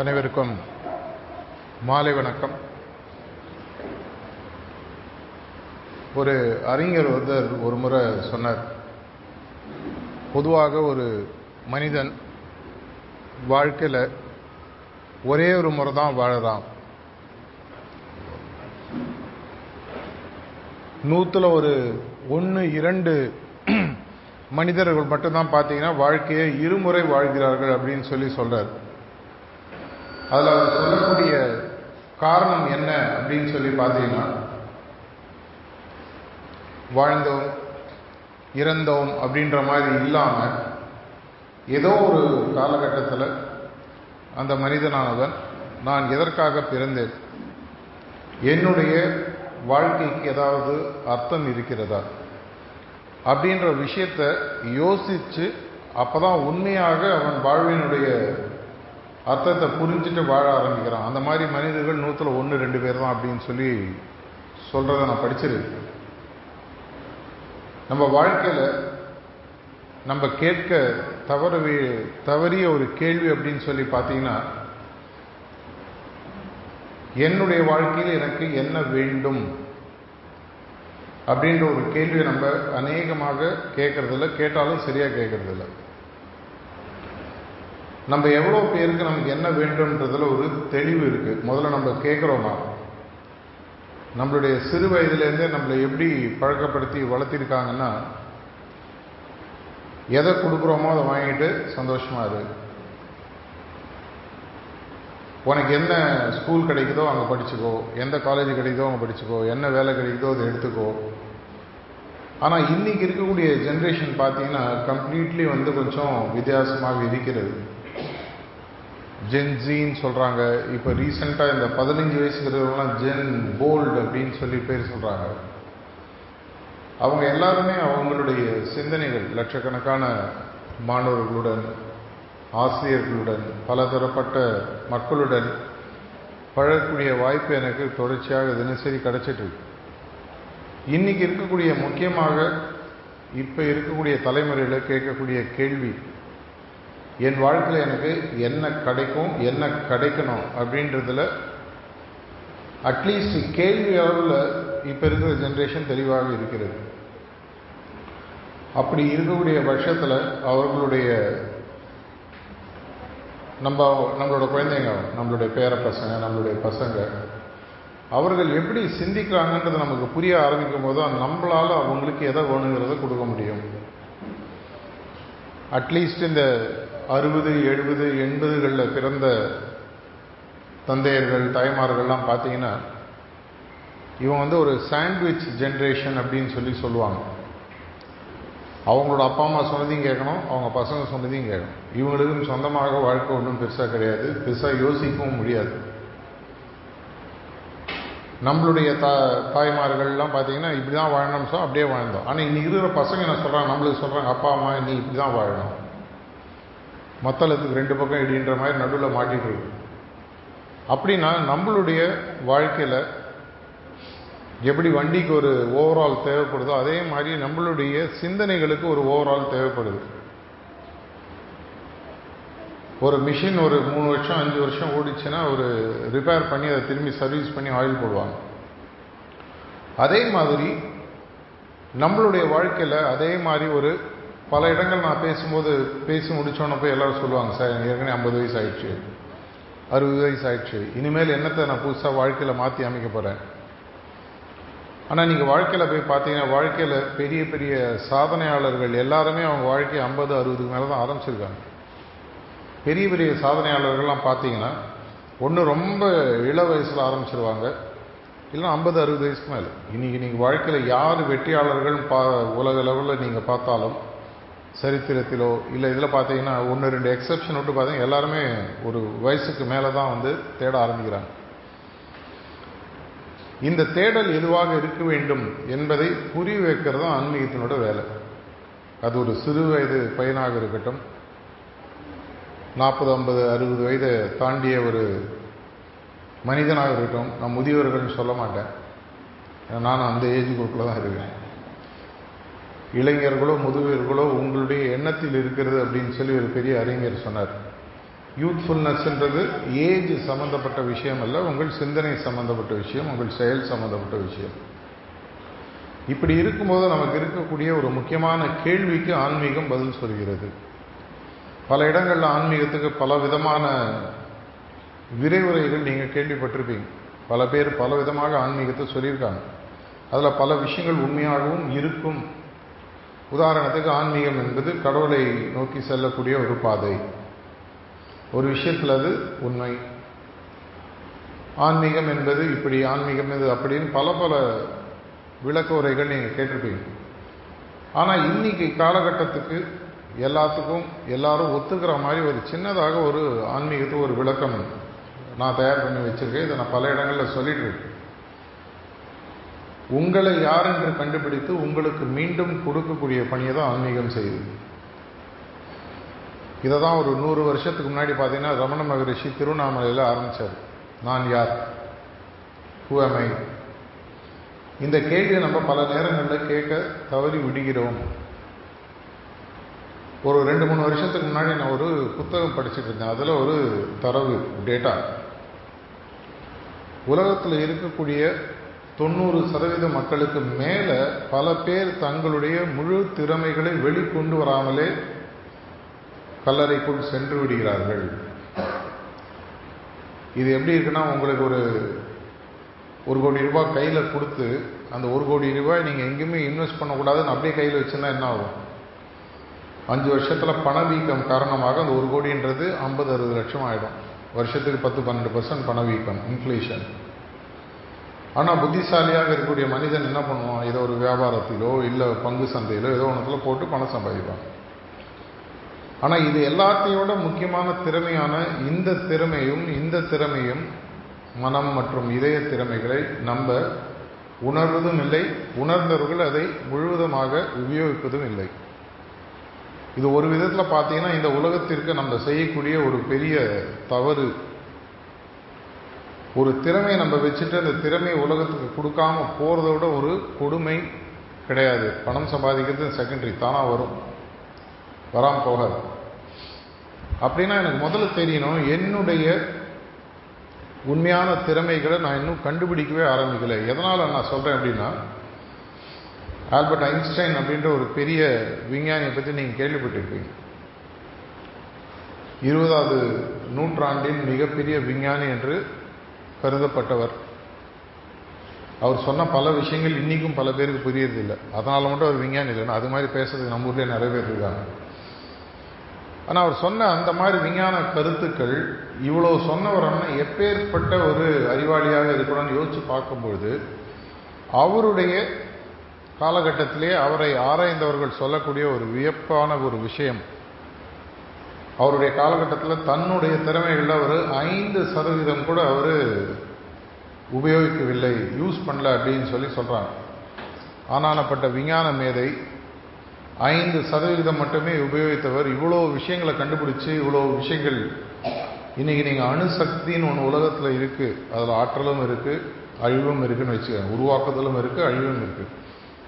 அனைவருக்கும் மாலை வணக்கம். ஒரு அறிஞர் ஒருத்தர் ஒரு முறை சொன்னார். பொதுவாக ஒரு மனிதன் வாழ்க்கையில் ஒரே ஒரு முறை தான் வாழறான். நூற்றில் ஒரு ஒன்று இரண்டு மனிதர்கள் மட்டும்தான் பார்த்தீங்கன்னா வாழ்க்கையை இருமுறை வாழ்கிறார்கள் அப்படின்னு சொல்லி சொல்கிறார் அதில் அவர் சொல்லக்கூடிய காரணம் என்ன அப்படின்னு சொல்லி பார்த்தீங்கன்னா வாழ்ந்தோம் இறந்தோம் அப்படின்ற மாதிரி இல்லாமல் ஏதோ ஒரு காலகட்டத்தில் அந்த மனிதனானவன் நான் எதற்காக பிறந்தேன்? என்னுடைய வாழ்க்கைக்கு ஏதாவது அர்த்தம் இருக்கிறதா? அப்படின்ற விஷயத்தை யோசித்து அப்போ தான் உண்மையாக அவன் வாழ்வினுடைய அர்த்தத்தை புரிஞ்சுட்டு வாழ ஆரம்பிக்கிறான். அந்த மாதிரி மனிதர்கள் நூற்றில் ஒன்று ரெண்டு பேர் தான் அப்படின்னு சொல்லி சொல்கிறத நான் படிச்சிருக்கேன். நம்ம வாழ்க்கையில் நம்ம கேட்க தவற தவறிய ஒரு கேள்வி அப்படின்னு சொல்லி பார்த்தீங்கன்னா என்னுடைய வாழ்க்கையில் எனக்கு என்ன வேண்டும் அப்படின்ற ஒரு கேள்வியை நம்ம அநேகமாக கேட்கறதில்ல கேட்டாலும் சரியாக கேட்கறதில்ல. நம்ம எவ்வளோ பேருக்கு நமக்கு என்ன வேண்டும்ன்றதில் ஒரு தெளிவு இருக்குது முதல்ல நம்ம கேட்குறோமா நம்மளுடைய சிறு வயதுலேருந்தே நம்மளை எப்படி பழக்கப்படுத்தி வளர்த்திருக்காங்கன்னா எதை கொடுக்குறோமோ அதை வாங்கிட்டு சந்தோஷமாக இரு. உனக்கு என்ன ஸ்கூல் கிடைக்குதோ அங்கே படிச்சுக்கோ. எந்த காலேஜ் கிடைக்குதோ அங்கே படிச்சுக்கோ. என்ன வேலை கிடைக்குதோ அதை எடுத்துக்கோ. ஆனால் இன்றைக்கி இருக்கக்கூடிய ஜென்ரேஷன் பார்த்தீங்கன்னா கம்ப்ளீட்லி வந்து கொஞ்சம் வித்தியாசமாக இருக்கிறது. ஜென்ஜின்னு சொல்கிறாங்க இப்போ ரீசெண்டாக இந்த பதினஞ்சு வயசுங்கிறவங்களாம் ஜென் போல்டு அப்படின்னு சொல்லி பேர் சொல்கிறாங்க அவங்க எல்லாருமே அவங்களுடைய சிந்தனைகள் லட்சக்கணக்கான மாணவர்களுடன் ஆசிரியர்களுடன் பலதரப்பட்ட மக்களுடன் பழகக்கூடிய வாய்ப்பு எனக்கு தொடர்ச்சியாக தினசரி கிடச்சிட்ருக்கு இன்றைக்கி இன்னைக்கு இருக்கக்கூடிய முக்கியமாக இப்போ இருக்கக்கூடிய தலைமுறையில் கேட்கக்கூடிய கேள்வி என் வாழ்க்கையில் எனக்கு என்ன கிடைக்கும் என்ன கிடைக்கணும் அப்படின்றதில் அட்லீஸ்ட் கேள்வி அளவில் இப்போ இருக்கிற ஜென்ரேஷன் தெளிவாக இருக்கிறது. அப்படி இருக்கக்கூடிய பட்சத்தில் அவர்களுடைய நம்ம நம்மளோட குழந்தைங்க நம்மளுடைய பேர பசங்க நம்மளுடைய பசங்க அவர்கள் எப்படி சிந்திக்கிறாங்கன்றது நமக்கு புரிய ஆரம்பிக்கும் போது நம்மளால் அவங்களுக்கு எதை வேணுங்கிறத கொடுக்க முடியும். அட்லீஸ்ட் இந்த அறுபது எழுபது எண்பதுகளில் பிறந்த தந்தையர்கள் தாய்மார்கள்லாம் பார்த்தீங்கன்னா இவன் வந்து ஒரு சாண்ட்விச் ஜென்ரேஷன் அப்படின்னு சொல்லி சொல்லுவாங்க. அவங்களோட அப்பா அம்மா சொன்னதையும் கேட்கணும் அவங்க பசங்க சொன்னதையும் கேட்கணும். இவங்களுக்கும் சொந்தமாக வாழ்க்கை ஒன்றும் பெருசாக கிடையாது பெருசாக யோசிக்கவும் முடியாது. நம்மளுடைய தா தாய்மார்கள்லாம் பார்த்தீங்கன்னா இப்படி தான் வாழணும் அப்படியே வாழ்ந்தோம். ஆனால் இன்னைக்கு இருக்கிற பசங்க என்ன சொல்கிறாங்க நம்மளுக்கு சொல்கிறாங்க அப்பா அம்மா நீ இப்படி தான் வாழணும். மத்தளத்துக்கு ரெண்டு பக்கம் இடின்ற மாதிரி நடுவில் மாட்டிகிட்டு இருக்கு அப்படின்னா நம்மளுடைய வாழ்க்கையில் எப்படி வண்டிக்கு ஒரு ஓவரால் தேவைப்படுதோ அதே மாதிரி நம்மளுடைய சிந்தனைகளுக்கு ஒரு ஓவரால் தேவைப்படுது. ஒரு மிஷின் ஒரு மூணு வருஷம் அஞ்சு வருஷம் ஓடிச்சுன்னா ஒரு ரிப்பேர் பண்ணி அதை திரும்பி சர்வீஸ் பண்ணி ஆயில் போடுவாங்க. அதே மாதிரி நம்மளுடைய வாழ்க்கையில் அதே மாதிரி ஒரு பல இடங்கள் நான் பேசும்போது பேசி முடிச்சோன்ன போய் எல்லாரும் சொல்லுவாங்க சார் எனக்கு ஏற்கனவே ஐம்பது வயசு ஆயிடுச்சு அறுபது வயசு ஆயிடுச்சு. இனிமேல் என்னத்தை நான் புதுசாக வாழ்க்கையில் மாற்றி அமைக்க போகிறேன் ஆனால் நீங்கள் வாழ்க்கையில் போய் பார்த்தீங்கன்னா வாழ்க்கையில் பெரிய பெரிய சாதனையாளர்கள் எல்லாருமே அவங்க வாழ்க்கையை ஐம்பது அறுபதுக்கு மேலே தான் ஆரம்பிச்சிருக்காங்க. பெரிய பெரிய சாதனையாளர்கள்லாம் பார்த்தீங்கன்னா ஒன்று ரொம்ப இள வயசில் ஆரம்பிச்சிருவாங்க இல்லை ஐம்பது அறுபது வயசுக்கு மேலே. இன்றைக்கி நீங்கள் வாழ்க்கையில் யார் வெற்றியாளர்கள் பா உலக லெவலில் நீங்கள் பார்த்தாலும் சரித்திரத்திலோ இல்லை இதில் பார்த்தீங்கன்னா ஒன்று ரெண்டு எக்ஸப்ஷன் விட்டு பார்த்தீங்கன்னா எல்லாருமே ஒரு வயசுக்கு மேலே தான் வந்து தேட ஆரம்பிக்கிறாங்க. இந்த தேடல் எதுவாக இருக்க வேண்டும் என்பதை புரிய வைக்கிறது தான் ஆன்மீகத்தினோட வேலை. அது ஒரு சிறு வயது பையனாக இருக்கட்டும் நாற்பது ஐம்பது அறுபது வயதை தாண்டிய ஒரு மனிதனாக இருக்கட்டும் நான் முதியவர்கள்னு சொல்ல மாட்டேன். நான் அந்த ஏஜ் குரூப்பில் தான் இருக்கேன் இளைஞர்களோ முதுவீர்களோ உங்களுடைய எண்ணத்தில் இருக்கிறது அப்படின்னு சொல்லி ஒரு பெரிய அறிஞர் சொன்னார். யூத்ஃபுல்னஸ்ன்றது ஏஜ் சம்மந்தப்பட்ட விஷயம் அல்ல உங்கள் சிந்தனை சம்மந்தப்பட்ட விஷயம் உங்கள் செயல் சம்மந்தப்பட்ட விஷயம். இப்படி இருக்கும்போது நமக்கு இருக்கக்கூடிய ஒரு முக்கியமான கேள்விக்கு ஆன்மீகம் பதில் சொல்கிறது. பல இடங்களில் ஆன்மீகத்துக்கு பல விதமான விரைவுரைகள் நீங்கள் கேள்விப்பட்டிருப்பீங்க. பல பேர் பல விதமாக ஆன்மீகத்தை சொல்லியிருக்காங்க. அதில் பல விஷயங்கள் உண்மையாகவும் இருக்கும். உதாரணத்துக்கு ஆன்மீகம் என்பது கடவுளை நோக்கி செல்லக்கூடிய ஒரு பாதை. ஒரு விஷயத்தில் அது உண்மை. ஆன்மீகம் என்பது இப்படி ஆன்மீகம் இது அப்படின்னு பல பல விளக்க உரைகள் நீங்கள் கேட்டிருப்பீங்க. ஆனால் இன்னைக்கு காலகட்டத்துக்கு எல்லாத்துக்கும் எல்லாரும் ஒத்துக்கிற மாதிரி ஒரு சின்னதாக ஒரு ஆன்மீகத்துக்கு ஒரு விளக்கம் நான் தயார் பண்ணி வச்சுருக்கேன். இதை நான் பல இடங்களில் சொல்லிட்டு இருக்கேன். உங்களை யார் என்று கண்டுபிடித்து உங்களுக்கு மீண்டும் கொடுக்கக்கூடிய பணியை தான் ஆன்மீகம் செய்யுது. இதை தான் ஒரு நூறு வருஷத்துக்கு முன்னாடி பார்த்தீங்கன்னா ரமண மகரிஷி திருவண்ணாமலையில் ஆரம்பித்தார் நான் யார்? ஹூஎம்ஐ இந்த கேள்வியை நம்ம பல நேரங்களில் கேட்க தவறி விடுகிறோம். ஒரு ரெண்டு மூணு வருஷத்துக்கு முன்னாடி நான் ஒரு புத்தகம் படிச்சுட்டு இருந்தேன். அதில் ஒரு தரவு டேட்டா உலகத்தில் இருக்கக்கூடிய தொண்ணூறு சதவீத மக்களுக்கு மேலே பல பேர் தங்களுடைய முழு திறமைகளை வெளிக்கொண்டு வராமலே கல்லறைக்குள் சென்று விடுகிறார்கள். இது எப்படி இருக்குன்னா உங்களுக்கு ஒரு ஒரு கோடி ரூபாய் கையில் கொடுத்து அந்த ஒரு கோடி ரூபாய் நீங்கள் எங்கேயுமே இன்வெஸ்ட் பண்ணக்கூடாதுன்னு அப்படியே கையில் வச்சுன்னா என்ன ஆகும்? அஞ்சு வருஷத்தில் பணவீக்கம் காரணமாக அந்த ஒரு கோடின்றது ஐம்பது அறுபது லட்சம் ஆகிடும் வருஷத்துக்கு பத்து பன்னெண்டு பர்சன்ட் பணவீக்கம் இன்ஃப்ளேஷன் ஆனால் புத்திசாலியாக இருக்கக்கூடிய மனிதன் என்ன பண்ணுவான்? ஏதோ ஒரு வியாபாரத்திலோ இல்லை பங்கு சந்தையிலோ ஏதோ ஒன்றத்தில் போட்டு பணம் சம்பாதிப்பான். ஆனால் இது எல்லாத்தையோட முக்கியமான திறமையான இந்த திறமையும் இந்த திறமையும் மனம் மற்றும் இதய திறமைகளை நம்ப உணர்வதும் இல்லை. உணர்ந்தவர்கள் அதை முழுவதுமாக உபயோகிப்பதும் இல்லை. இது ஒரு விதத்தில் பார்த்தீங்கன்னா இந்த உலகத்திற்கு நம்ம செய்யக்கூடிய ஒரு பெரிய தவறு ஒரு திறமையை நம்ம வச்சுட்டு அந்த திறமையை உலகத்துக்கு கொடுக்காம போகிறத விட ஒரு கொடுமை கிடையாது. பணம் சம்பாதிக்கிறது செகண்டரி தானாக வரும். வராமல் போகாது. அப்படின்னா எனக்கு முதல்ல தெரியணும் என்னுடைய உண்மையான திறமைகளை நான் இன்னும் கண்டுபிடிக்கவே ஆரம்பிக்கலை. எதனால் நான் சொல்கிறேன் அப்படின்னா ஆல்பர்ட் ஐன்ஸ்டைன் அப்படின்ற ஒரு பெரிய விஞ்ஞானியை பற்றி நீங்கள் கேள்விப்பட்டிருப்பீங்க. இருபதாவது நூற்றாண்டின் மிகப்பெரிய விஞ்ஞானி என்று கருதப்பட்டவர். அவர் சொன்ன பல விஷயங்கள் இன்றைக்கும் பல பேருக்கு புரியறதில்லை. அதனால் மட்டும் அவர் விஞ்ஞானி இல்லைன்னா அது மாதிரி பேசுறதுக்கு நம்ம ஊர்லேயே நிறைய பேர் இருக்காங்க. ஆனால் அவர் சொன்ன அந்த மாதிரி விஞ்ஞான கருத்துக்கள் இவ்வளோ சொன்னவரன்னா எப்பேற்பட்ட ஒரு அறிவாளியாக இருக்கணும்னு யோசித்து பார்க்கும்பொழுது அவருடைய காலகட்டத்திலே அவரை ஆராய்ந்தவர்கள் சொல்லக்கூடிய ஒரு வியப்பான ஒரு விஷயம் அவருடைய காலகட்டத்தில் தன்னுடைய திறமைகளில் அவர் ஐந்து சதவீதம் கூட அவர் உபயோகிக்கவில்லை யூஸ் பண்ணல அப்படின்னு சொல்லி சொல்கிறாங்க ஆனானப்பட்ட விஞ்ஞான மேதை ஐந்து சதவீதம் மட்டுமே உபயோகித்தவர். இவ்வளோ விஷயங்களை கண்டுபிடிச்சு இவ்வளோ விஷயங்கள் இன்றைக்கி நீங்கள் அணுசக்தின்னு ஒன்று உலகத்தில் இருக்குது அதில் ஆற்றலும் இருக்குது அழிவும் இருக்குதுன்னு வச்சுக்கோங்க. உருவாக்குதலும் இருக்குது அழிவும் இருக்குது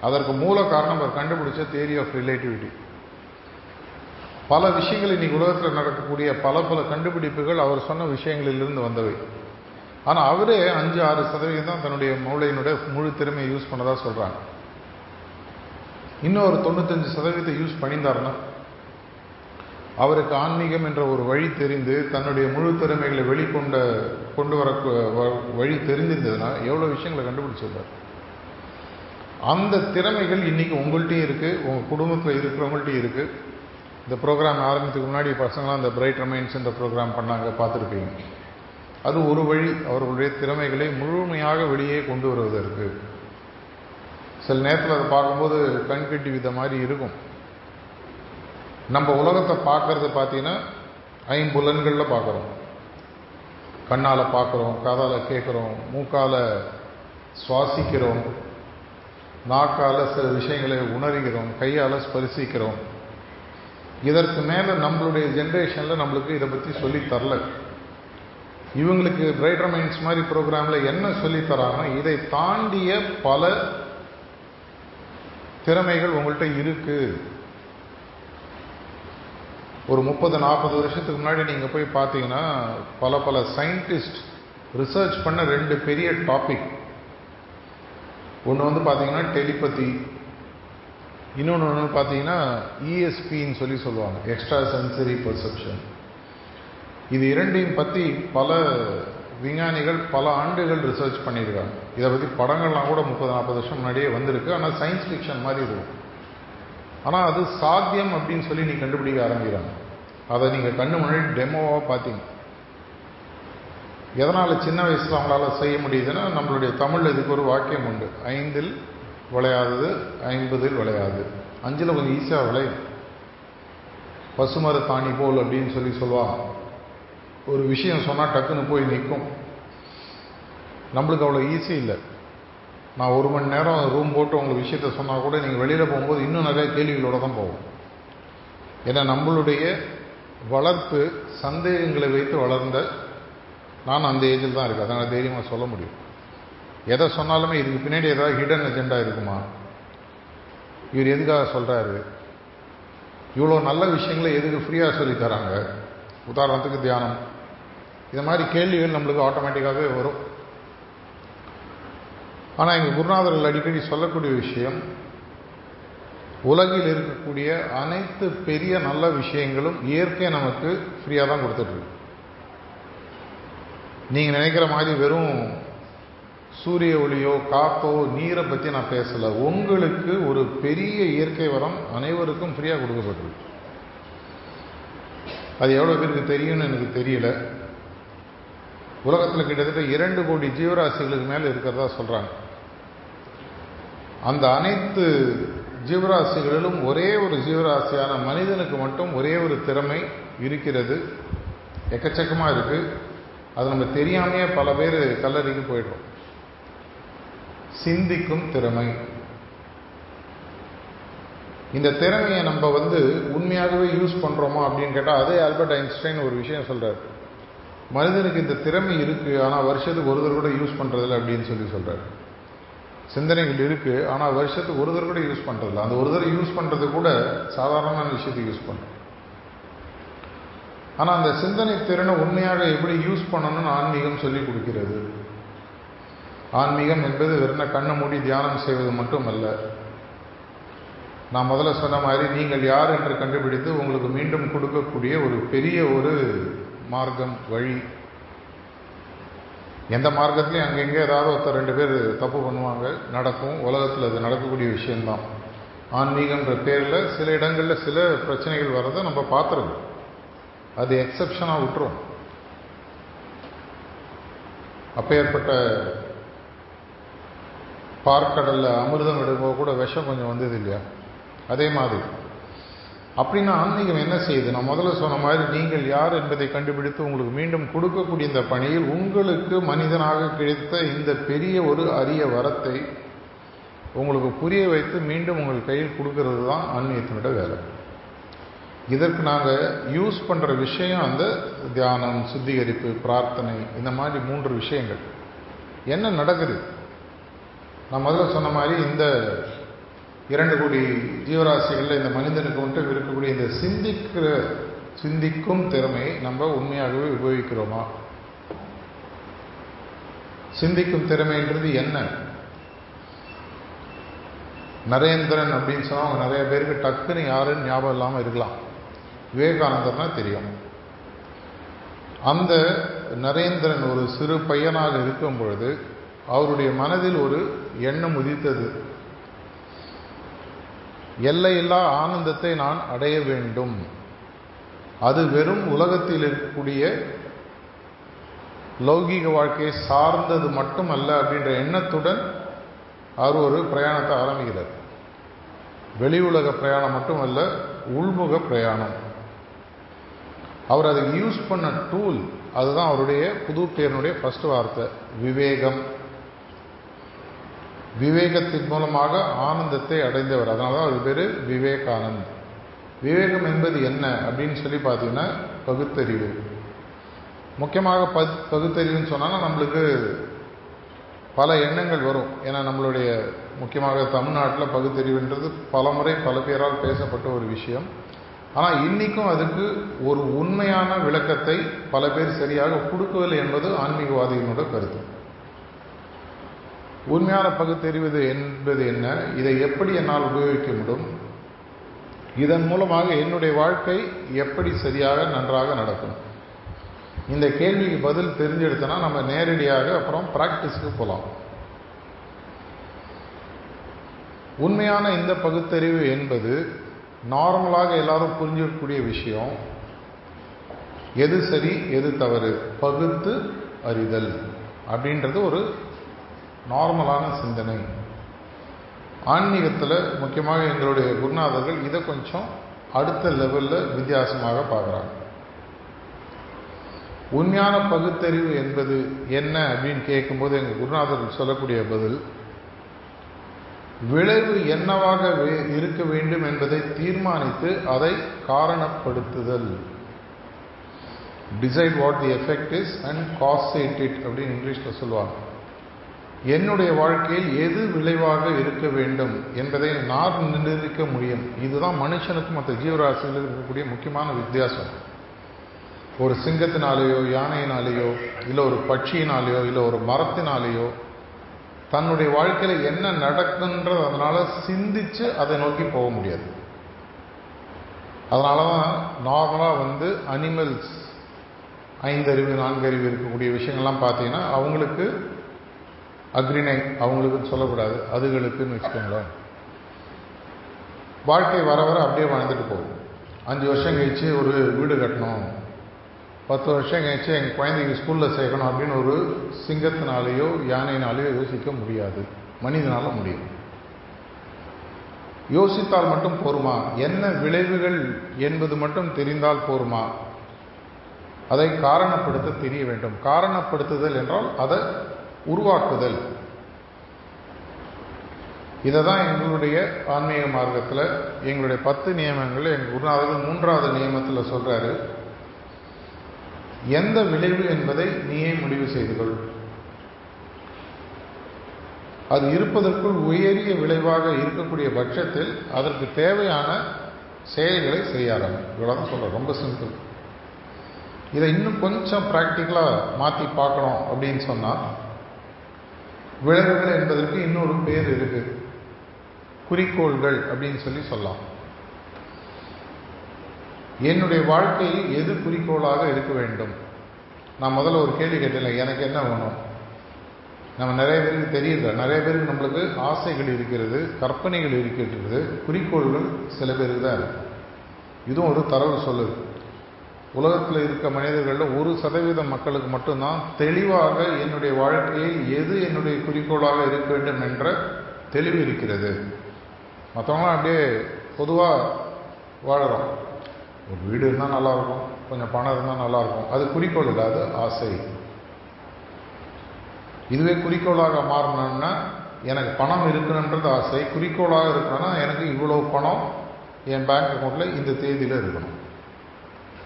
அதற்கு மூல காரணம் அவர் கண்டுபிடிச்ச தியரி ஆஃப் ரிலேட்டிவிட்டி பல விஷயங்கள் இன்னைக்கு உலகத்தில் நடக்கக்கூடிய பல பல கண்டுபிடிப்புகள் அவர் சொன்ன விஷயங்களிலிருந்து வந்தவை. ஆனால் அவரே அஞ்சு ஆறு சதவீதம் தான் தன்னுடைய மூளையினுடைய முழு திறமையை யூஸ் பண்ணதாக சொல்கிறாங்க இன்னும் ஒரு தொண்ணூத்தஞ்சு சதவீதத்தை யூஸ் பண்ணியிருந்தாருன்னா அவருக்கு ஆன்மீகம் என்ற ஒரு வழி தெரிந்து தன்னுடைய முழு திறமைகளை வெளிக்கொண்ட கொண்டு வர வழி தெரிந்திருந்ததுன்னா எவ்வளோ விஷயங்களை கண்டுபிடிச்சிருந்தார் அந்த திறமைகள் இன்னைக்கு உங்கள்கிட்டையும் இருக்குது உங்கள் குடும்பத்தில் இருக்கிறவங்கள்ட்டையும் இருக்குது இந்த ப்ரோக்ராம் ஆரம்பித்துக்கு முன்னாடி பசங்களாம் அந்த பிரைட் ரமைன்ஸ் இந்த ப்ரோக்ராம் பண்ணாங்க பார்த்துருப்பீங்க. அது ஒரு வழி அவர்களுடைய திறமைகளை முழுமையாக வெளியே கொண்டு வருவதற்கு சில நேரத்தில் அதை பார்க்கும்போது கண்கட்டி வித மாதிரி இருக்கும். நம்ம உலகத்தை பார்க்கறது பார்த்தீங்கன்னா ஐம்புலன்களில் பார்க்குறோம். கண்ணால் பார்க்குறோம் காதால் கேட்குறோம் மூக்கால் சுவாசிக்கிறோம் நாக்கால் சில விஷயங்களை உணர்கிறோம் கையால் ஸ்பரிசிக்கிறோம். இதற்கு மேலே நம்மளுடைய ஜென்ரேஷனில் நம்மளுக்கு இதை பற்றி சொல்லி தரல. இவங்களுக்கு பிரைட்டர் மைண்ட்ஸ் மாதிரி ப்ரோக்ராமில் என்ன சொல்லி தராங்கன்னா இதை தாண்டிய பல திறமைகள் உங்கள்கிட்ட இருக்குது ஒரு முப்பது நாற்பது வருஷத்துக்கு முன்னாடி நீங்கள் போய் பார்த்தீங்கன்னா பல பல சயின்டிஸ்ட் ரிசர்ச் பண்ண ரெண்டு பெரிய டாபிக் ஒன்று வந்து பார்த்தீங்கன்னா டெலிபதி இன்னொன்று ஒன்று பார்த்தீங்கன்னா இஎஸ்பின்னு சொல்லி சொல்லுவாங்க. எக்ஸ்ட்ரா சென்சரி பர்செப்ஷன் இது இரண்டையும் பற்றி பல விஞ்ஞானிகள் பல ஆண்டுகள் ரிசர்ச் பண்ணியிருக்காங்க. இதை பற்றி படங்கள்லாம் கூட முப்பது நாற்பது வருஷம் முன்னாடியே வந்திருக்கு. ஆனால் சயின்ஸ் ஃபிக்ஷன் மாதிரி இருக்கும் ஆனால் அது சாத்தியம் அப்படின்னு சொல்லி நீ கண்டுபிடிக்க ஆரம்பிக்கிறாங்க. அதை நீங்கள் கண்ணு முன்னாடி டெமோவாக பார்த்தீங்க. எதனால் சின்ன வயசில் அவங்களால செய்ய முடியுதுன்னா நம்மளுடைய தமிழ் இதுக்கு ஒரு வாக்கியம் உண்டு. ஐந்தில் விளையாதது ஐம்பதில் விளையாது. அஞ்சில் கொஞ்சம் ஈஸியாக விளையும் பசுமர தாணி போல் அப்படின்னு சொல்லி சொல்லுவா ஒரு விஷயம் சொன்னால் டக்குன்னு போய் நிற்கும் நம்மளுக்கு அவ்வளோ ஈஸி இல்லை. நான் ஒரு மணி நேரம் ரூம் போட்டு உங்களுக்கு விஷயத்த சொன்னால் கூட நீங்கள் வெளியில் போகும்போது இன்னும் நிறைய கேள்விகளோடு தான் போவோம். ஏன்னா நம்மளுடைய வளர்ப்பு சந்தேகங்களை வைத்து வளர்ந்த நான் அந்த ஏஜில் தான் இருக்கேன். அதனால் தைரியமாக சொல்ல முடியும். எதை சொன்னாலுமே இதுக்கு பின்னாடி ஏதாவது ஹிடன் அஜெண்டா இருக்குமா? இவர் எதுக்காக சொல்கிறாரு இவ்வளோ நல்ல விஷயங்களை எதுக்கு ஃப்ரீயாக சொல்லி தராங்க? உதாரணத்துக்கு தியானம். இது மாதிரி கேள்விகள் நம்மளுக்கு ஆட்டோமேட்டிக்காகவே வரும். ஆனால் எங்கள் குருநாதர்கள் அடிக்கடி சொல்லக்கூடிய விஷயம் உலகில் இருக்கக்கூடிய அனைத்து பெரிய நல்ல விஷயங்களும் இயற்கை நமக்கு ஃப்ரீயாக தான் கொடுத்துட்ருக்கு நீங்கள் நினைக்கிற மாதிரி வெறும் சூரிய ஒளியோ காப்போ நீரை பற்றி நான் பேசலை. உங்களுக்கு ஒரு பெரிய இயற்கை வரம் அனைவருக்கும் ஃப்ரீயாக கொடுக்கப்பட்டிருக்கு. அது எவ்வளோ பேருக்கு தெரியும்னு எனக்கு தெரியல. உலகத்தில் கிட்டத்தட்ட இரண்டு கோடி ஜீவராசிகளுக்கு மேலே இருக்கிறதா சொல்கிறாங்க அந்த அனைத்து ஜீவராசிகளிலும் ஒரே ஒரு ஜீவராசியான மனிதனுக்கு மட்டும் ஒரே ஒரு திறமை இருக்கிறது. எக்கச்சக்கமாக இருக்குது அது நம்ம தெரியாமையே பல பேர் கல்லறைக்கு போயிடுறோம். சிந்திக்கும் திறமை. இந்த திறமையை நம்ம வந்து உண்மையாகவே யூஸ் பண்ணுறோமா அப்படின்னு கேட்டால் அதே ஆல்பர்ட் ஐன்ஸ்டைன் ஒரு விஷயம் சொல்கிறார் மனிதனுக்கு இந்த திறமை இருக்குது ஆனால் வருஷத்துக்கு ஒரு தடவை கூட யூஸ் பண்ணுறதில்ல அப்படின்னு சொல்லி சொல்கிறார் சிந்தனைகள் இருக்குது ஆனால் வருஷத்துக்கு ஒரு தடவை கூட யூஸ் பண்ணுறதில்ல அந்த ஒரு தடவை யூஸ் பண்ணுறது கூட சாதாரணமான விஷயத்துக்கு யூஸ் பண்ணுறோம் ஆனால் அந்த சிந்தனை திறனை உண்மையாக எப்படி யூஸ் பண்ணணும்னு ஆன்மீகம் சொல்லி கொடுக்கிறது. ஆன்மீகம் என்பது வெறும் கண்ணை மூடி தியானம் செய்வது மட்டுமல்ல. நான் முதல்ல சொன்ன மாதிரி நீங்கள் யார் என்று கண்டுபிடித்து உங்களுக்கு மீண்டும் கொடுக்கக்கூடிய ஒரு பெரிய ஒரு மார்க்கம் வழி. எந்த மார்க்கத்துலையும் அங்கங்கே ஏதாவது ஒருத்தர் ரெண்டு பேர் தப்பு பண்ணுவாங்க நடக்கும். உலகத்தில் அது நடக்கக்கூடிய விஷயந்தான் ஆன்மீகன்ற பேரில் சில இடங்களில் சில பிரச்சனைகள் வர்றதை நம்ம பார்த்துருக்கோம் அது எக்ஸப்ஷனாக விட்டுரும். அப்பேற்பட்ட பார்க்கடலில் அமிர்தம் எடுக்கும்போது கூட விஷம் கொஞ்சம் வந்தது இல்லையா? அதே மாதிரி. அப்படின்னா ஆன்மீகம் என்ன செய்யுது நான் முதல்ல சொன்ன மாதிரி நீங்கள் யார் என்பதை கண்டுபிடித்து உங்களுக்கு மீண்டும் கொடுக்கக்கூடிய இந்த பணியில் உங்களுக்கு மனிதனாக கிடைத்த இந்த பெரிய ஒரு அரிய வரத்தை உங்களுக்கு புரிய வைத்து மீண்டும் உங்கள் கையில் கொடுக்கறது தான் ஆன்மீகத்தினோட வேலை. இதற்கு நாங்கள் யூஸ் பண்ணுற விஷயம் அந்த தியானம் சுத்திகரிப்பு பிரார்த்தனை இந்த மாதிரி மூன்று விஷயங்கள். என்ன நடக்குது? நான் முதல்ல சொன்ன மாதிரி இந்த இரண்டு கோடி ஜீவராசிகளில் இந்த மனிதனுக்கு மட்டும் இருக்கக்கூடிய இந்த சிந்திக்கிற சிந்திக்கும் திறமையை நம்ம உண்மையாகவே உபயோகிக்கிறோமா? சிந்திக்கும் திறமைன்றது என்ன? நரேந்திரன் அப்படின்னு சொன்னால் அவங்க நிறைய பேருக்கு டக்குன்னு யாருன்னு ஞாபகம் இல்லாமல் இருக்கலாம். விவேகானந்தர்னா தெரியும். அந்த நரேந்திரன் ஒரு சிறு பையனாக இருக்கும் பொழுது அவருடைய மனதில் ஒரு எண்ணம் உதித்தது. எல்லையில்லா ஆனந்தத்தை நான் அடைய வேண்டும். அது வெறும் உலகத்தில் இருக்கக்கூடிய லௌகீக வாழ்க்கையை சார்ந்தது மட்டுமல்ல அப்படின்ற எண்ணத்துடன் அவர் ஒரு பிரயாணத்தை ஆரம்பிக்கிறார். வெளி உலக பிரயாணம் மட்டுமல்ல உள்முக பிரயாணம். அவர் அதை யூஸ் பண்ண டூல் அதுதான் அவருடைய புது பேரனுடைய ஃபர்ஸ்ட் வார்த்தை விவேகம். விவேகத்தின் மூலமாக ஆனந்தத்தை அடைந்தவர். அதனால தான் அவர் பேர் விவேகானந்த். விவேகம் என்பது என்ன அப்படின்னு சொல்லி பார்த்தீங்கன்னா பகுத்தறிவு. முக்கியமாக ப பகுத்தறிவுன்னு சொன்னால் நம்மளுக்கு பல எண்ணங்கள் வரும். ஏன்னா நம்மளுடைய முக்கியமாக தமிழ்நாட்டில் பகுத்தறிவுன்றது பல முறை பல பேரால் பேசப்பட்ட ஒரு விஷயம். ஆனால் இன்னைக்கும் அதுக்கு ஒரு உண்மையான விளக்கத்தை பல பேர் சரியாக கொடுக்கவில்லை என்பது ஆன்மீகவாதிகளோட கருத்து. உண்மையான பகுத்தறிவது என்பது என்ன? இதை எப்படி என்னால் உபயோகிக்க முடியும்? இதன் மூலமாக என்னுடைய வாழ்க்கை எப்படி சரியாக நன்றாக நடக்கும்? இந்த கேள்விக்கு பதில் தெரிஞ்செடுத்தனா நம்ம நேரடியாக அப்புறம் ப்ராக்டிஸுக்கு போகலாம் உண்மையான இந்த பகுத்தறிவு என்பது நார்மலாக எல்லாரும் புரிஞ்சிக்கக்கூடிய விஷயம். எது சரி எது தவறு? பகுத்து அறிதல் அப்படின்றது ஒரு நார்மலான சிந்தனை. ஆன்மீகத்தில் முக்கியமாக எங்களுடைய குருநாதர்கள் இதை கொஞ்சம் அடுத்த லெவலில் வித்தியாசமாக பார்க்குறாங்க. உண்மையான பகுத்தறிவு என்பது என்ன அப்படின்னு கேட்கும்போது எங்கள் குருநாதர்கள் சொல்லக்கூடிய பதில் விளைவு என்னவாக இருக்க வேண்டும் என்பதை தீர்மானித்து அதை காரணப்படுத்துதல். Decide what the effect is and caused it அப்படின்னு இங்கிலீஷில் சொல்லுவாங்க. என்னுடைய வாழ்க்கையில் எது விளைவாக இருக்க வேண்டும் என்பதை நான் நிர்ணயிக்க முடியும். இதுதான் மனுஷனுக்கும் மற்ற ஜீவராசியில் இருக்கக்கூடிய முக்கியமான வித்தியாசம். ஒரு சிங்கத்தினாலேயோ யானையினாலேயோ இல்லை ஒரு பட்சியினாலேயோ இல்லை ஒரு மரத்தினாலேயோ தன்னுடைய வாழ்க்கையில் என்ன நடக்குன்றது அதனால் சிந்தித்து அதை நோக்கி போக முடியாது. அதனால தான் நார்மலாக வந்து அனிமல்ஸ் ஐந்தறிவு நான்கறிவு இருக்கக்கூடிய விஷயங்கள்லாம் பார்த்தீங்கன்னா அவங்களுக்கு அக்ரிணை அவங்களுக்கு சொல்லக்கூடாது அதுகளுக்குன்னு வச்சுக்கோங்களேன். வாழ்க்கை வர வர அப்படியே வாழ்ந்துட்டு போகும். அஞ்சு வருஷம் கழிச்சு ஒரு வீடு கட்டணும். பத்து வருஷம் கழிச்சு எங்கள் குழந்தைக்கு ஸ்கூலில் சேர்க்கணும் அப்படின்னு ஒரு சிங்கத்தினாலேயோ யானையினாலேயோ யோசிக்க முடியாது. மனிதனால முடியும். யோசித்தால் மட்டும் போருமா? என்ன விளைவுகள் என்பது மட்டும் தெரிந்தால் போருமா? அதை காரணப்படுத்த தெரிய வேண்டும். காரணப்படுத்துதல் என்றால் அதை உருவாக்குதல். இதை தான் எங்களுடைய ஆன்மீக மார்க்கத்தில் எங்களுடைய பத்து நியமங்கள் எங்கள் குருநாதர்கள் மூன்றாவது நியமத்தில் சொல்கிறாரு எந்த விளைவு என்பதை நீயே முடிவு செய்து கொள். அது இருப்பதற்குள் உயரிய விளைவாக இருக்கக்கூடிய பட்சத்தில் அதற்கு தேவையான செயல்களை செய்ய ஆரம்பி இவ்வளோதான் சொல்கிறேன் ரொம்ப சிம்பிள் இதை இன்னும் கொஞ்சம் ப்ராக்டிக்கலாக மாற்றி பார்க்கணும் அப்படின்னு சொன்னால் விளைவுகள் என்பதற்கு இன்னொரு பேர் இருக்கு. குறிக்கோள்கள் அப்படின்னு சொல்லி சொல்லலாம். என்னுடைய வாழ்க்கையில் எது குறிக்கோளாக இருக்க வேண்டும்? நான் முதல்ல ஒரு கேள்வி கேட்டேன் எனக்கு என்ன வேணும்? நம்ம நிறைய பேருக்கு தெரியுது. நிறைய பேருக்கு நம்மளுக்கு ஆசைகள் இருக்கிறது கற்பனைகள் இருக்கிறது குறிக்கோள்கள் சில பேருக்கு தான் இருக்கு. இதுவும் ஒரு தரவு சொல்லுது. உலகத்தில் இருக்க மனிதர்களில் ஒரு சதவீத மக்களுக்கு மட்டும்தான் தெளிவாக என்னுடைய வாழ்க்கையில் எது என்னுடைய குறிக்கோளாக இருக்க வேண்டும் என்ற தெளிவு இருக்கிறது. மற்றவங்களாம் அப்படியே பொதுவாக வாழறோம். ஒரு வீடு இருந்தால் நல்லாயிருக்கும் கொஞ்சம் பணம் இருந்தால் நல்லாயிருக்கும். அது குறிக்கோள் இல்லை அது ஆசை. இதுவே குறிக்கோளாக மாறணும்னா எனக்கு பணம் இருக்கணுன்றது ஆசை. குறிக்கோளாக இருக்கணும்னா எனக்கு இவ்வளோ பணம் என் பேங்க் அக்கௌண்ட்டில் இந்த தேதியில் இருக்கணும்.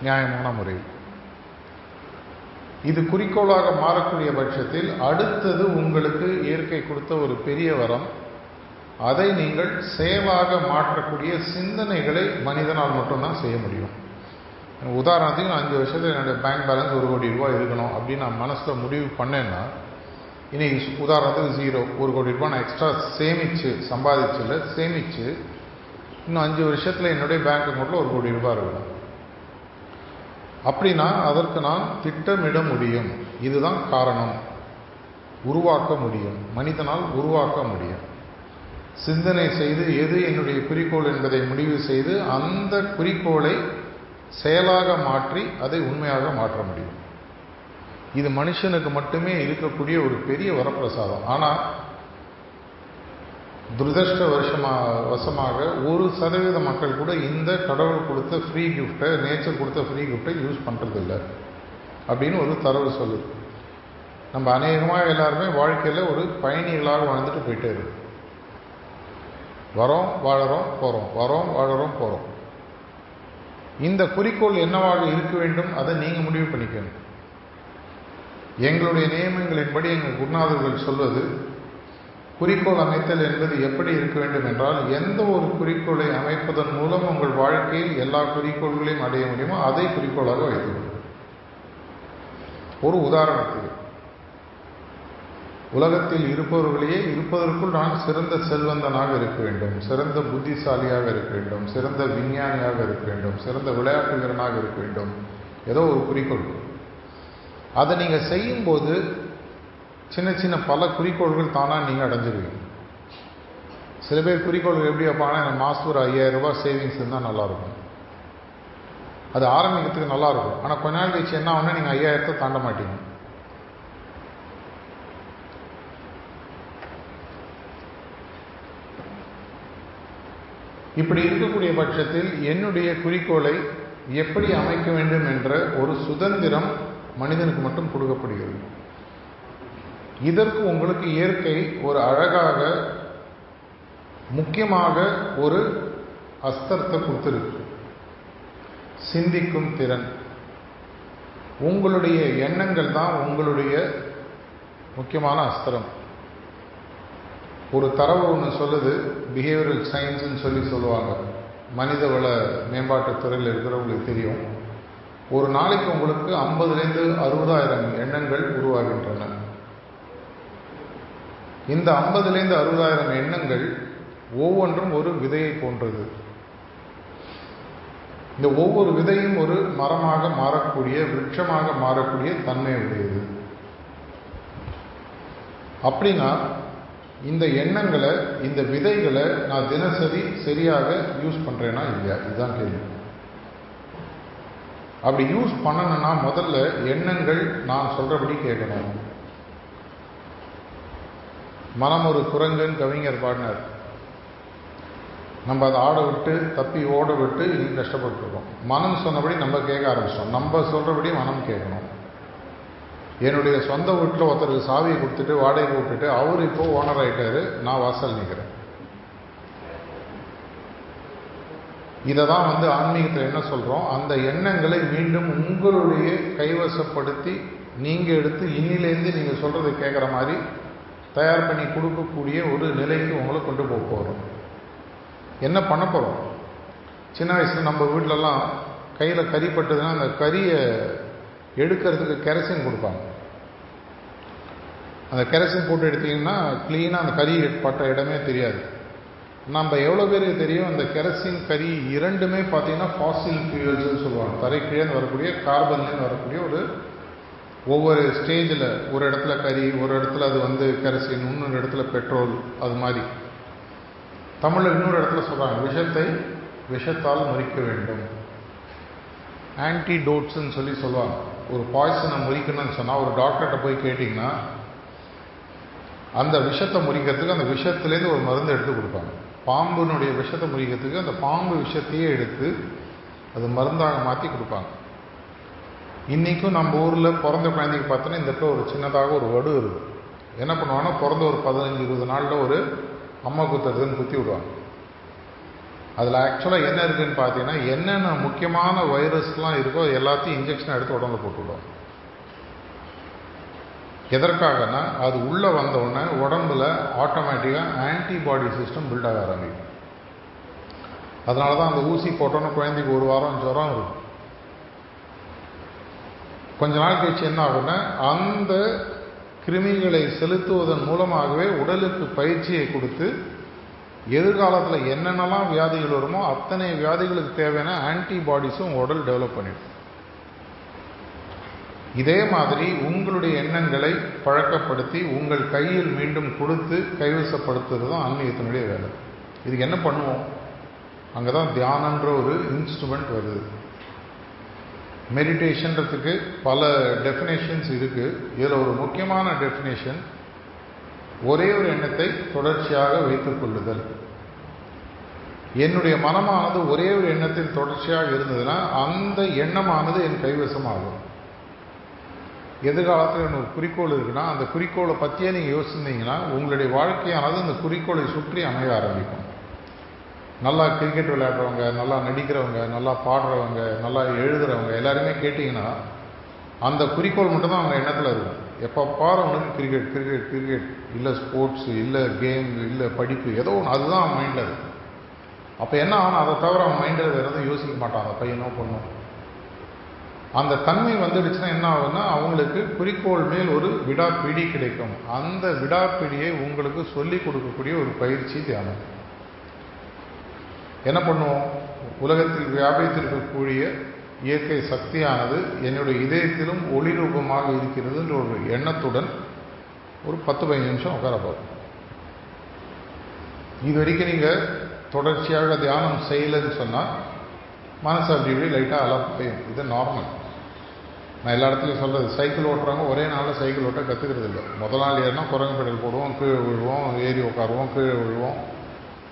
நியாயமான முறையில் இது குறிக்கோளாக மாறக்கூடிய பட்சத்தில் அடுத்தது உங்களுக்கு இயற்கை கொடுத்த ஒரு பெரிய வரம். அதை நீங்கள் சேவாக மாற்றக்கூடிய சிந்தனைகளை மனிதனால் மட்டும்தான் செய்ய முடியும். உதாரணத்துக்கு நான் அஞ்சு வருஷத்தில் என்னுடைய பேங்க் பேலன்ஸ் ஒரு கோடி ரூபாய் இருக்கணும் அப்படின்னு நான் மனசில் முடிவு பண்ணேன்னா இன்னைக்கு உதாரணத்துக்கு ஜீரோ ஒரு கோடி ரூபாய் நான் எக்ஸ்ட்ரா சேமித்து சம்பாதிச்சில்ல சேமித்து இன்னும் அஞ்சு வருஷத்தில் என்னுடைய பேங்க் அக்கௌண்ட்டில் ஒரு கோடி ரூபாய் இருக்கணும். அப்படின்னா அதற்கு நான் திட்டமிட முடியும். இதுதான் காரணம். உருவாக்க முடியும். மனிதனால் உருவாக்க முடியும். சிந்தனை செய்து எது என்னுடைய குறிக்கோள் என்பதை முடிவு செய்து அந்த குறிக்கோளை செயலாக மாற்றி அதை உண்மையாக மாற்ற முடியும். இது மனுஷனுக்கு மட்டுமே இருக்கக்கூடிய ஒரு பெரிய வரப்பிரசாதம். ஆனால் துரதிருஷ்ட வருஷமா வசமாக ஒரு சதவீத மக்கள் கூட இந்த கடவுள் கொடுத்த ஃப்ரீ கிஃப்ட்டை நேச்சர் கொடுத்த ஃப்ரீ கிஃப்ட்டை யூஸ் பண்ணுறதில்ல அப்படின்னு ஒரு தரவு சொல்லுது நம்ம அநேகமாக எல்லாருமே வாழ்க்கையில் ஒரு பயணிகளாக வாழ்ந்துட்டு போயிட்டே இருக்கு. வரோம் வாழறோம் போகிறோம் வரோம் வாழறோம் போகிறோம் இந்த குறிக்கோள் என்னவாக இருக்க வேண்டும் அதை நீங்கள் முடிவு பண்ணிக்கணும். எங்களுடைய நியமங்களின்படி எங்கள் குருநாதர்கள் சொல்வது குறிக்கோள் அமைத்தல் என்பது எப்படி இருக்க வேண்டும் என்றால் எந்த ஒரு குறிக்கோளை அமைப்பதன் மூலம் உங்கள் வாழ்க்கையில் எல்லா குறிக்கோள்களையும் அடைய முடியுமோ அதை குறிக்கோளாக வைத்துக்கொள்ளும் ஒரு உதாரணத்துக்கு. உலகத்தில் இருப்பவர்களையே இருப்பதற்குள் நான் சிறந்த செல்வந்தனாக இருக்க வேண்டும். சிறந்த புத்திசாலியாக இருக்க வேண்டும். சிறந்த விஞ்ஞானியாக இருக்க வேண்டும். சிறந்த விளையாட்டு வீரனாக இருக்க வேண்டும். ஏதோ ஒரு குறிக்கோள். அதை நீங்கள் செய்யும்போது சின்ன சின்ன பல குறிக்கோள்கள் தானாக நீங்கள் அடைஞ்சிருவீங்க. சில பேர் குறிக்கோள்கள் எப்படி வைப்பாங்கன்னா எனக்கு மாதம் ஒரு ஐயாயிரம் ரூபாய் சேவிங்ஸ் இருந்தால் நல்லாயிருக்கும். அது ஆரம்பிக்கிறதுக்கு நல்லாயிருக்கும். ஆனால் கொஞ்ச நாள் கழிச்சு என்ன ஆகுனா நீங்கள் ஐயாயிரத்தை தாண்ட மாட்டீங்க. இப்படி இருக்கக்கூடிய பட்சத்தில் என்னுடைய குறிக்கோளை எப்படி அமைக்க வேண்டும் என்ற ஒரு சுதந்திரம் மனிதனுக்கு மட்டும் கொடுக்கப்படுகிறது. இதற்கு உங்களுக்கு இயற்கை ஒரு அழகாக முக்கியமாக ஒரு அஸ்தரத்தை கொடுத்துருக்கு. சிந்திக்கும் திறன். உங்களுடைய எண்ணங்கள் தான் உங்களுடைய முக்கியமான அஸ்திரம். ஒரு தரவு ஒன்று சொல்லுது பிஹேவியரல் சயின்ஸ்னு சொல்லி சொல்லுவாங்க. மனித வள மேம்பாட்டுத் துறையில் இருக்கிறவங்களுக்கு தெரியும். ஒரு நாளைக்கு உங்களுக்கு ஐம்பதுலேருந்து அறுபதாயிரம் எண்ணங்கள் உருவாகின்றன. இந்த ஐம்பதுலேருந்து அறுபதாயிரம் எண்ணங்கள் ஒவ்வொன்றும் ஒரு விதையை போன்றது. இந்த ஒவ்வொரு விதையும் ஒரு மரமாக மாறக்கூடிய விருட்சமாக மாறக்கூடிய தன்மை உடையது. அப்படின்னா இந்த எண்ணங்களை இந்த விதைகளை நான் தினசரி சரியாக யூஸ் பண்ணுறேன்னா இல்லையா? இதுதான் கேள்வி. அப்படி யூஸ் பண்ணணும்னா முதல்ல எண்ணங்கள் நான் சொல்கிறபடி கேட்கணும். மனம் ஒரு குரங்குன்னு கவிஞர் பாடினார். நம்ம அதை ஆட விட்டு தப்பி ஓட விட்டு இன்னும் கஷ்டப்பட்டுருக்கோம். மனம் சொன்னபடி நம்ம கேட்க ஆரம்பிச்சிட்டோம் நம்ம சொல்கிறபடி மனம் கேட்கணும். என்னுடைய சொந்த வீட்டில் ஒருத்தருக்கு சாவியை கொடுத்துட்டு வாடகை விட்டுட்டு அவர் இப்போ ஓனர் ஆகிட்டார் நான் வாசல் நிற்கிறேன் இதை தான் வந்து ஆன்மீகத்தில் என்ன சொல்கிறோம் அந்த எண்ணங்களை மீண்டும் உங்களுடைய கைவசப்படுத்தி நீங்கள் எடுத்து இன்னிலேருந்து நீங்கள் சொல்கிறத கேட்குற மாதிரி தயார் பண்ணி கொடுக்கக்கூடிய ஒரு நிலைக்கு உங்களை கொண்டு போக போகிறோம் என்ன பண்ண போகிறோம் சின்ன வயசில் நம்ம வீட்டிலலாம் கையில் கறி பட்டதுன்னா அந்த கறியை எடுக்கிறதுக்கு கெரசின் கொடுப்பாங்க. அந்த கெரசின் போட்டு எடுத்தீங்கன்னா க்ளீனாக அந்த கறி பட்ட இடமே தெரியாது. நம்ம எவ்வளோ பேருக்கு தெரியும்? அந்த கெரசின் கறி இரண்டுமே பார்த்திங்கன்னா ஃபாசில் ஃபியூல்ஸ்னு சொல்லுவாங்க. தரை வரக்கூடிய கார்பன்லேருந்து வரக்கூடிய ஒரு ஒவ்வொரு ஸ்டேஜில் ஒரு இடத்துல கறி ஒரு இடத்துல அது வந்து கெரசின் இன்னொரு இடத்துல பெட்ரோல் அது மாதிரி. தமிழில் இன்னொரு இடத்துல சொல்கிறாங்க விஷத்தை விஷத்தால் முறிக்க வேண்டும். ஆன்டிடோட்ஸ்ன்னு சொல்லி சொல்லுவாங்க. ஒரு பாய்சனை முறிக்கணும்னு சொன்னால் ஒரு டாக்டர்கிட்ட போய் கேட்டிங்கன்னா அந்த விஷத்தை முறிக்கிறதுக்கு அந்த விஷத்துலேருந்து ஒரு மருந்து எடுத்து கொடுப்பாங்க. பாம்புனுடைய விஷத்தை முறிக்கிறதுக்கு அந்த பாம்பு விஷத்தையே எடுத்து அது மருந்தாக மாற்றி கொடுப்பாங்க. இன்றைக்கும் நம்ம ஊரில் பிறந்த குழந்தைக்கு பார்த்தோன்னா இந்த இடத்துல ஒரு சின்னதாக ஒரு வடு இருக்குது என்ன பண்ணுவாங்கன்னா பிறந்த ஒரு பதினஞ்சு இருபது நாளில் ஒரு அம்மா குத்துறதுன்னு குத்தி விடுவாங்க. அதில் ஆக்சுவலாக என்ன இருக்குதுன்னு பார்த்தீங்கன்னா என்னென்ன முக்கியமான வைரஸ்லாம் இருக்கோ எல்லாத்தையும் இன்ஜெக்ஷன் எடுத்து உடம்புல போட்டு எதற்காகனா அது உள்ளே வந்தவுடனே உடம்புல ஆட்டோமேட்டிக்காக ஆன்டிபாடி சிஸ்டம் பில்டாக ஆரம்பிக்கும். அதனால தான் அந்த ஊசி போட்டோன்னு குழந்தைக்கு ஒரு வாரம் ஜுரம் இருக்கும் கொஞ்ச நாள் கழிச்சு என்ன ஆகும்னா அந்த கிருமிகளை செலுத்துவதன் மூலமாகவே உடலுக்கு பயிற்சியை கொடுத்து எதிர்காலத்தில் என்னென்னலாம் வியாதிகள் வருமோ அத்தனை வியாதிகளுக்கு தேவையான ஆன்டிபாடிஸும் உடல் டெவலப் பண்ணிடும். இதே மாதிரி உங்களுடைய எண்ணங்களை பழக்கப்படுத்தி உங்கள் கையில் மீண்டும் கொடுத்து கைவசப்படுத்துறது தான் ஆன்மீகத்தினுடைய வேலை. இதுக்கு என்ன பண்ணுவோம்? அங்கே தான் தியானன்ற ஒரு இன்ஸ்ட்ருமெண்ட் வருது. மெடிடேஷன்றதுக்கு பல டெஃபினேஷன்ஸ் இருக்குது இதில் ஒரு முக்கியமான டெஃபினேஷன் ஒரே ஒரு எண்ணத்தை தொடர்ச்சியாக வைத்துக் கொள்ளுதல். என்னுடைய மனமானது ஒரே ஒரு எண்ணத்தில் தொடர்ச்சியாக இருந்ததுன்னா அந்த எண்ணமானது என் கைவசமாகும். எதிர்காலத்தில் எனக்கு ஒரு குறிக்கோள் இருக்குன்னா அந்த குறிக்கோளை பற்றியே நீங்கள் யோசிச்சிருந்தீங்கன்னா உங்களுடைய வாழ்க்கையானது அந்த குறிக்கோளை சுற்றி அமைய ஆரம்பிக்கும். நல்லா கிரிக்கெட் விளையாடுறவங்க நல்லா நடிக்கிறவங்க நல்லா பாடுறவங்க நல்லா எழுதுகிறவங்க எல்லாருமே கேட்டிங்கன்னா அந்த குறிக்கோள் மட்டும்தான் அவங்க எண்ணத்தில் இருக்கும். எப்போ பாரு அவனுக்கு கிரிக்கெட் கிரிக்கெட் கிரிக்கெட் இல்லை ஸ்போர்ட்ஸ் இல்லை கேம் இல்லை படிப்பு ஏதோ ஒன்று அதுதான் அவன் மைண்டில் இருக்கு அப்போ என்ன ஆகணும் அதை தவிர அவன் மைண்டில் வேறு எதுவும் யோசிக்க மாட்டான். அந்த பையனோ பொண்ணும் அந்த தன்மை வந்துடுச்சுன்னா என்ன ஆகுதுன்னா அவங்களுக்கு குறிக்கோள் மேல் ஒரு விடாப்பிடி கிடைக்கும். அந்த விடாப்பிடியை உங்களுக்கு சொல்லிக் கொடுக்கக்கூடிய ஒரு பயிற்சி தியானம். என்ன பண்ணுவோம்? உலகத்தில் வியாபித்திருக்கக்கூடிய இயற்கை சக்தியானது என்னுடைய இதயத்திலும் ஒளி ரூபமாக இருக்கிறதுன்ற ஒரு எண்ணத்துடன் ஒரு பத்து பதினஞ்சு நிமிஷம் உட்கார பார்ப்போம். இது வரைக்கும் நீங்கள் தொடர்ச்சியாக தியானம் செய்யலைன்னு சொன்னால் மனசு அப்படி இப்படி லைட்டாக அலப்பையும் இது நார்மல் நான் எல்லா இடத்துலையும் சொல்கிறது சைக்கிள் ஓட்டுறவங்க ஒரே நாளில் சைக்கிள் ஓட்ட கற்றுக்கிறது இல்லை முதல் நாள் ஏறினா குரங்கு பெடல் போடுவோம் கீழே விழுவோம் ஏறி உட்காருவோம் கீழே விழுவோம்.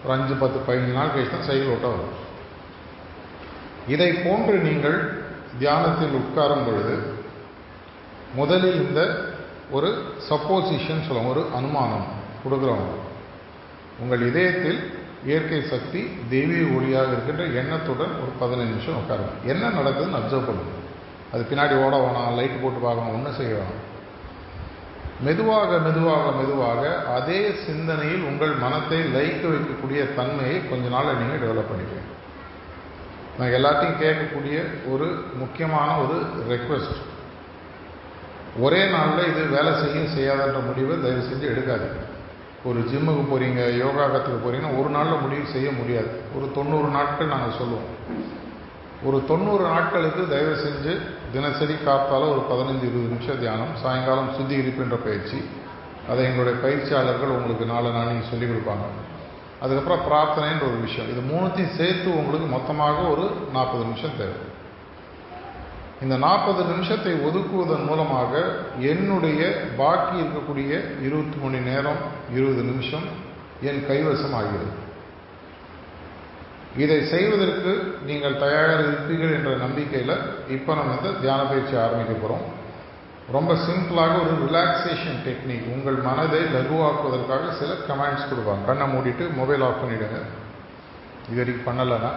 ஒரு அஞ்சு பத்து பதினஞ்சு நாள் கழிச்சு தான் செயல் ஓட்ட வரும். இதை போன்று நீங்கள் தியானத்தில் உட்காரும் பொழுது முதலில் இந்த ஒரு சப்போசிஷன் சொல்லுவோம் ஒரு அனுமானம் கொடுக்குறவங்க உங்கள் இதயத்தில் இயற்கை சக்தி தெய்வீக ஒளியாக இருக்கின்ற எண்ணத்துடன் ஒரு பதினஞ்சு நிமிஷம் உட்காருங்க என்ன நடக்குதுன்னு அப்சர்வ் பண்ணுங்க அது பின்னாடி ஓட வேணாம் லைட் போட்டு பார்க்கணும் ஒன்றும் செய்ய வேணாம். மெதுவாக மெதுவாக மெதுவாக அதே சிந்தனையில் உங்கள் மனத்தை லைக்க வைக்கக்கூடிய தன்மையை கொஞ்ச நாள் நீங்கள் டெவலப் பண்ணிப்பீங்க நான் எல்லாத்தையும் கேட்கக்கூடிய ஒரு முக்கியமான ஒரு ரெக்வெஸ்ட் ஒரே நாளில் இது வேலை செய்யும் செய்யாதன்ற முடிவை தயவு செஞ்சு எடுக்காதீங்க. ஒரு ஜிம்முக்கு போகிறீங்க யோகா கற்றுக்க போகிறீங்கன்னா ஒரு நாளில் முடிவு செய்ய முடியாது. ஒரு தொண்ணூறு நாட்கள் நாங்கள் சொல்லுவோம். ஒரு தொண்ணூறு நாட்களுக்கு தயவு செஞ்சு தினசரி காத்தால ஒரு பதினஞ்சு இருபது நிமிஷம் தியானம் சாயங்காலம் சுத்திகரிப்புன்ற பயிற்சி. அதை எங்களுடைய பயிற்சியாளர்கள் உங்களுக்கு நாலு நாளைக்கு சொல்லிக் கொடுப்பாங்க. அதுக்கப்புறம் பிரார்த்தனைன்ற ஒரு விஷயம். இது மூணுத்தையும் சேர்த்து உங்களுக்கு மொத்தமாக ஒரு நாற்பது நிமிஷம் தேவை. இந்த நாற்பது நிமிஷத்தை ஒதுக்குவதன் மூலமாக என்னுடைய பாக்கி இருக்கக்கூடிய இருபத்தி மணி நேரம் இருபது நிமிஷம் என் கைவசம் ஆகிறது இதை செய்வதற்கு நீங்கள் தயாராக இருப்பீர்கள் என்ற நம்பிக்கையில் இப்போ நம்ம வந்து தியான பயிற்சி ஆரம்பிக்க போகிறோம் ரொம்ப சிம்பிளாக ஒரு ரிலாக்ஸேஷன் டெக்னிக் உங்கள் மனதை லகுவாக்குவதற்காக சில கமெண்ட்ஸ் கொடுப்பாங்க. கண்ணை மூடிட்டு மொபைல் ஆஃப் பண்ணிவிடுங்க இது வரைக்கும் பண்ணலைன்னா.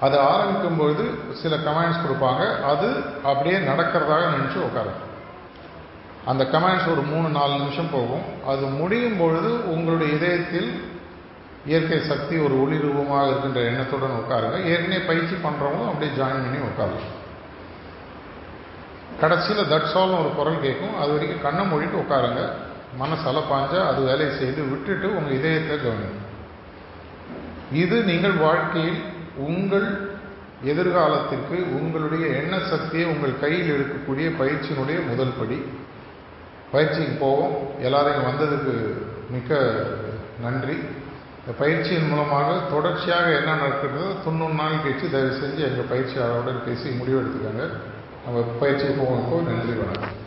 அது ஆரம்பிக்கும்பொழுது சில கமெண்ட்ஸ் கொடுப்பாங்க. அது அப்படியே நடக்கிறதாக நினச்சி உட்காரும் அந்த கமெண்ட்ஸ் ஒரு மூணு நாலு நிமிஷம் போகும். அது முடியும் பொழுது உங்களுடைய இதயத்தில் இயற்கை சக்தி ஒரு ஒளி ரூபமாக இருக்கின்ற எண்ணத்துடன் உட்காருங்க. ஏற்கனவே பயிற்சி பண்ணுறவங்களும் அப்படியே ஜாயின் பண்ணி உட்காரலாம் கடைசியில் தட்ஸால்னு ஒரு குரல் கேட்கும். அது வரைக்கும் கண்ணை மொழிட்டு உட்காருங்க. மனசல பாஞ்சா அது வேலையை செய்து விட்டுட்டு உங்கள் இதயத்தை கவனிங்க. இது நீங்கள் வாழ்க்கையில் உங்கள் எதிர்காலத்திற்கு உங்களுடைய எண்ண சக்தியை உங்கள் கையில் இருக்கக்கூடிய பயிற்சியினுடைய முதல் படி. பயிற்சிக்கு போவோம். எல்லாரையும் வந்ததுக்கு மிக்க நன்றி. இந்த பயிற்சியின் மூலமாக தொடர்ச்சியாக என்ன நடக்கிறதோ தொண்ணூறு நாள் கழிச்சு தயவு செஞ்சு எங்கள் பயிற்சியாளருடன் பேசி முடிவெடுத்துக்காங்க நம்ம பயிற்சி போவோம். நன்றி வணக்கம்.